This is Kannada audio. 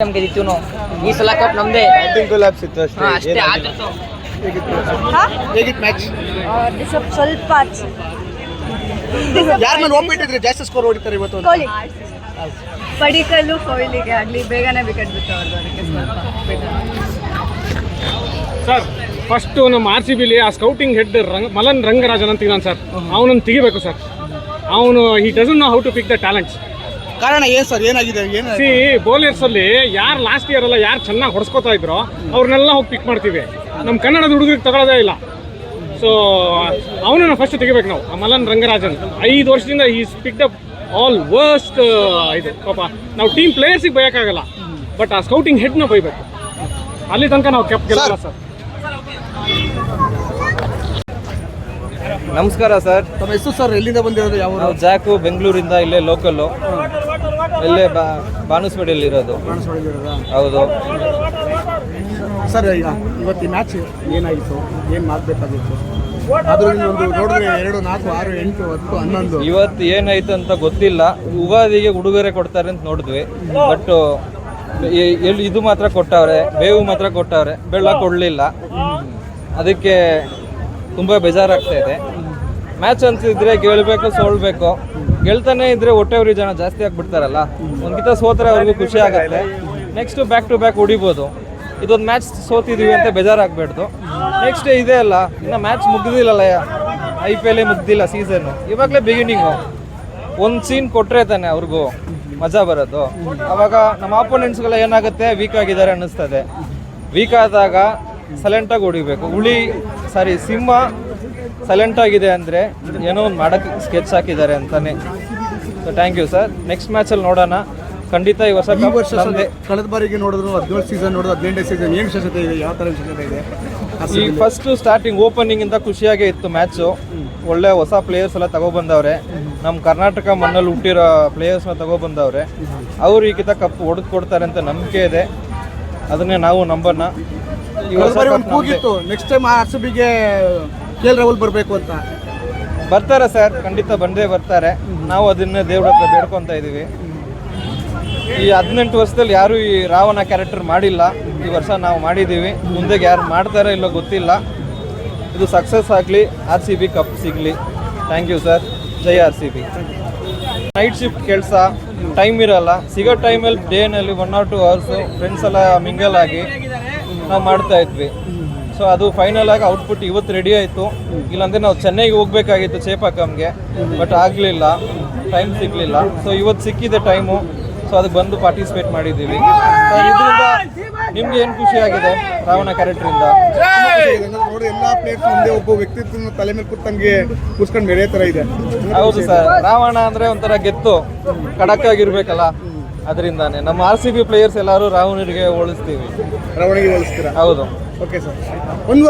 ನಮ್ಗೆ ಇತ್ತು ಈ ಸಲ ಕಪ್ ನಮ್ದೇ. ಬ್ಯಾಟಿಂಗ್ ಕೊಲಾಪ್ಸ್ ಇತ್ತು ಅಷ್ಟೇ ಅಷ್ಟೇ ಆಗಿತ್ತು ಹೇಗಿತ್ತು? ಮ್ಯಾಚ್ ಸ್ವಲ್ಪ ಸ್ವಲ್ಪ ಯಾರು ಮೇಲೆ ಹೋಗ್ಬಿಟ್ಟಿದ್ರೆ ಜಾಸ್ತಿ ಸ್ಕೋರ್ ಹೊಡಿತಾರೆ ಇವತ್ತು? ಕೊಹ್ಲಿ. ಪಡಿಕಲ್ಲು ಕೊಹ್ಲಿಗೆ ಆಗಲಿ ಬೇಗನೆ ವಿಕೆಟ್ ಬಿತ್ತು ಅವ್ರದ್ದು ಸ್ವಲ್ಪ ಸರ್ ಫಸ್ಟು ನಮ್ಮ ಆರ್ ಸಿ ಬಿಲಿ ಆ ಸ್ಕೌಟಿಂಗ್ ಹೆಡ್ ರಂಗ್ ಮಲನ್ ರಂಗರಾಜನ್ ಅಂತ ನಾನು ಸರ್ ಅವನನ್ನು ತೆಗಿಬೇಕು ಸರ್ ಅವನು he doesn't know how to pick the talents ಕಾರಣ ಏನ್ ಸರ್? ಏನಾಗಿದೆ? ಏನು ಸಿ ಬೌಲರ್ಸ್ ಅಲ್ಲಿ ಯಾರು ಲಾಸ್ಟ್ ಇಯರ್ ಅಲ್ಲ ಯಾರು ಚೆನ್ನಾಗಿ ಹೊಡ್ಸ್ಕೊತಾ ಇದ್ರು ಅವ್ರನ್ನೆಲ್ಲ ಹೋಗಿ ಪಿಕ್ ಮಾಡ್ತೀವಿ. ನಮ್ಮ ಕನ್ನಡದ ಹುಡುಗರಿಗೆ ತಗೊಳ್ಳೋದೇ ಇಲ್ಲ. ಸೊ ಅವನನ್ನು ಫಸ್ಟ್ ತೆಗಿಬೇಕು ನಾವು ಆ ಮಲನ್ ರಂಗರಾಜನ್. ಐದು ವರ್ಷದಿಂದ ಈ ಪಿಕ್ ಅಪ್ ಆಲ್ ವರ್ಸ್ಟ್ ಇದೆ ಪಾಪ. ನಾವು ಟೀಮ್ ಪ್ಲೇಯರ್ಸಿಗೆ ಬಯೋಕ್ಕಾಗಲ್ಲ ಬಟ್ ಆ ಸ್ಕೌಟಿಂಗ್ ಹೆಡ್ನ ಬೈಬೇಕು. ಅಲ್ಲಿ ತನಕ ನಾವು ಕೆಪ್ ಗೆಲ್ಲ ಸರ್ ನಮಸ್ಕಾರ ಸರ್ ತಮ್ಮ ಹೆಸರು ಸರ್ ಎಲ್ಲಿಂದ ಬಂದಿರೋದು? ಯಾವ? ನಾವು ಜಾಕು ಬೆಂಗಳೂರಿಂದ ಇಲ್ಲೇ ಲೋಕಲ್ಲು ಇಲ್ಲೇ ಬಾ ಬಾನುಸ್ವಾಡಿಯಲ್ಲಿ ಇರೋದು? ಹೌದು. ಸರ್ ಈಗ ಇವತ್ತು ಮ್ಯಾಚ್ ಏನಾಗಿತ್ತು ಏನು ಮಾಡಬೇಕಾಗಿತ್ತು? ಅದ್ರಲ್ಲಿ ಒಂದು ನೋಡಿದ್ರೆ ಎರಡು ನಾಲ್ಕು ಆರು ಎಂಟು ಹತ್ತು ಹನ್ನೊಂದು. ಇವತ್ತು ಏನಾಯ್ತು ಅಂತ ಗೊತ್ತಿಲ್ಲ. ಉಗಾದಿಗೆ ಉಡುಗೊರೆ ಕೊಡ್ತಾರೆ ಅಂತ ನೋಡಿದ್ವಿ. ಬಟ್ ಎಲ್ಲಿ ಇದು ಮಾತ್ರ ಕೊಟ್ಟವ್ರೆ ಬೇವು ಮಾತ್ರ ಕೊಟ್ಟವ್ರೆ. ಬೆಳ್ಳ ಕೊಡಲಿಲ್ಲ. ಅದಕ್ಕೆ ತುಂಬ ಬೇಜಾರಾಗ್ತಾ ಇದೆ. ಮ್ಯಾಚ್ ಅಂತಿದ್ರೆ ಗೆಲ್ಬೇಕು ಸೋಲ್ಬೇಕು. ಗೆಲ್ತಾನೆ ಇದ್ರೆ ಹೊಟ್ಟೆವ್ರಿ ಜನ ಜಾಸ್ತಿ ಆಗ್ಬಿಡ್ತಾರಲ್ಲ? ಒಂದ್ಕಿತ ಸೋತ್ರೆ ಅವ್ರಿಗೂ ಖುಷಿ ಆಗುತ್ತೆ. ನೆಕ್ಸ್ಟ್ ಬ್ಯಾಕ್ ಟು ಬ್ಯಾಕ್ ಹೊಡಿಬೋದು. ಇದೊಂದು ಮ್ಯಾಚ್ ಸೋತಿದೀವಿ ಅಂತ ಬೇಜಾರಾಗಬೇಡ್ದು. ನೆಕ್ಸ್ಟ್ ಇದೇ ಅಲ್ಲ, ಇನ್ನು ಮ್ಯಾಚ್ ಮುಗ್ದಿಲ್ಲಲ್ಲ ಐ ಪಿ ಎಲ್ ಮುಗ್ದಿಲ್ಲ ಸೀಸನ್ ಇವಾಗಲೇ ಬಿಗಿನಿಂಗು ಒಂದು ಸೀನ್ ಕೊಟ್ಟರೆ ತಾನೆ ಅವ್ರಿಗೂ ಮಜಾ ಬರೋದು. ಅವಾಗ ನಮ್ಮ ಆಪೋನೆಂಟ್ಸ್ಗೆಲ್ಲ ಏನಾಗುತ್ತೆ? ವೀಕ್ ಆಗಿದ್ದಾರೆ ಅನ್ನಿಸ್ತದೆ. ವೀಕ್ ಆದಾಗ ಸೈಲೆಂಟಾಗಿ ಹೊಡಿಬೇಕು. ಹುಳಿ ಸಾರಿ ಸಿಂಹ ಸೈಲೆಂಟ್ ಆಗಿದೆ ಅಂದರೆ ಏನೋ ಒಂದು ಮಾಡೋಕ್ಕೆ ಸ್ಕೆಚ್ ಹಾಕಿದ್ದಾರೆ ಅಂತಾನೆ. So thank you sir next ಮ್ಯಾಚಲ್ಲಿ ನೋಡೋಣ. ಖಂಡಿತ ಈ ವರ್ಷ ಈ ವರ್ಷ ಕಳೆದ ಬಾರಿಗೆ ನೋಡಿದ್ರು ಹದಿನೇಳು ಸೀಸನ್ ನೋಡಿದ್ರು ಹದಿನೆಂಟನೇ ಸೀಸನ್ ಏನು ವಿಶೇಷತೆ ಇದೆ ಯಾವ ಥರ ವಿಶೇಷತೆ ಇದೆ? ಈ ಫಸ್ಟ್ ಸ್ಟಾರ್ಟಿಂಗ್ ಓಪನಿಂಗ್ ಇಂದ ಖುಷಿಯಾಗೇ ಇತ್ತು ಮ್ಯಾಚು ಒಳ್ಳೆ ಹೊಸ ಪ್ಲೇಯರ್ಸ್ ಎಲ್ಲ ತಗೊಬಂದವ್ರೆ. ನಮ್ಮ ಕರ್ನಾಟಕ ಮಣ್ಣಲ್ಲಿ ಹುಟ್ಟಿರೋ ಪ್ಲೇಯರ್ಸ್ನ ತಗೊಬಂದವ್ರೆ. ಅವ್ರು ಈ ಕಿತ ಕಪ್ ಹೊಡೆದು ಕೊಡ್ತಾರೆ ಅಂತ ನಂಬಿಕೆ ಇದೆ. ಅದನ್ನೇ ನಾವು ನಂಬನ್ನ ಈ ವರ್ಷ ನೆಕ್ಸ್ಟ್ ಟೈಮ್ ಆರ್ ಸಿ ಬಿಗೆ ಕೆ ರಾಹುಲ್ ಬರಬೇಕು ಅಂತ? ಬರ್ತಾರೆ ಸರ್, ಖಂಡಿತ ಬಂದೇ ಬರ್ತಾರೆ. ನಾವು ಅದನ್ನ ದೇವ್ರ ಹತ್ರ ಬೇಡ್ಕೊತಾ ಇದೀವಿ. ಈ ಹದಿನೆಂಟು ವರ್ಷದಲ್ಲಿ ಯಾರು ಈ ರಾವಣ ಕ್ಯಾರೆಕ್ಟರ್ ಮಾಡಿಲ್ಲ. ಈ ವರ್ಷ ನಾವು ಮಾಡಿದ್ದೀವಿ ಮುಂದೆಗೆ ಯಾರು ಮಾಡ್ತಾರೋ ಇಲ್ಲೋ ಗೊತ್ತಿಲ್ಲ. ಇದು ಸಕ್ಸಸ್ ಆಗಲಿ ಆರ್ ಸಿ ಬಿ ಕಪ್ ಸಿಗಲಿ. Thank you sir Jai R C B night shift ಕೆಲಸ ಟೈಮ್ ಇರಲ್ಲ. ಸಿಗೋ ಟೈಮಲ್ಲಿ ಡೇನಲ್ಲಿ one or two hours friends ಎಲ್ಲ ಮಿಂಗಲ್ ಆಗಿ ನಾವು ಮಾಡ್ತಾ ಇದ್ವಿ. ಸೊ ಅದು ಫೈನಲ್ ಆಗಿ ಔಟ್ಪುಟ್ ಇವತ್ತು ರೆಡಿ ಆಯಿತು. ಇಲ್ಲಾಂದ್ರೆ ನಾವು ಚೆನ್ನೈಗೆ ಹೋಗ್ಬೇಕಾಗಿತ್ತು ಚೇಪಾಕಮ್ಗೆ ಬಟ್ ಆಗಲಿಲ್ಲ. ಟೈಮ್ ಸಿಗಲಿಲ್ಲ. ಸೊ ಇವತ್ತು ಸಿಕ್ಕಿದೆ ಟೈಮು ಸೊ ಅದಕ್ಕೆ ಬಂದು ಪಾರ್ಟಿಸಿಪೇಟ್ ಮಾಡಿದ್ದೀವಿ. ಇದರಿಂದ ನಿಮ್ಗೆ ಏನು ಖುಷಿ ಆಗಿದೆ? ರಾವಣ ಕ್ಯಾರೆಕ್ಟ್ರಿಂದ ನೋಡಿ ಎಲ್ಲ ಪ್ಲೇಯರ್ಸ್ ಮುಂದೆ ಒಬ್ಬ ವ್ಯಕ್ತಿತ್ವ ತಲೆ ಮೇಲೆ ಕೂತಂಗೆ ಕೂಸ್ಕೊಂಡು ಬೆಳೆಯೋ ತರ ಇದೆ. ಹೌದು ಸರ್. ರಾವಣ ಅಂದ್ರೆ ಒಂಥರ ಗೆತ್ತು. ಖಡಕ್ ಆಗಿರ್ಬೇಕಲ್ಲ. ಅದರಿಂದಾನೆ. ನಮ್ಮ ಆರ್ ಸಿ ಬಿ ಪ್ಲೇಯರ್ಸ್ ಎಲ್ಲರೂ ರಾವಣರಿಗೆ ಹೋಲಿಸ್ತೀವಿ. ರವಣಿಗೆ ಹೋಲಿಸ್ತೀರಾ? ಹೌದು. ಓಕೆ ಸರ್ ಒಂದು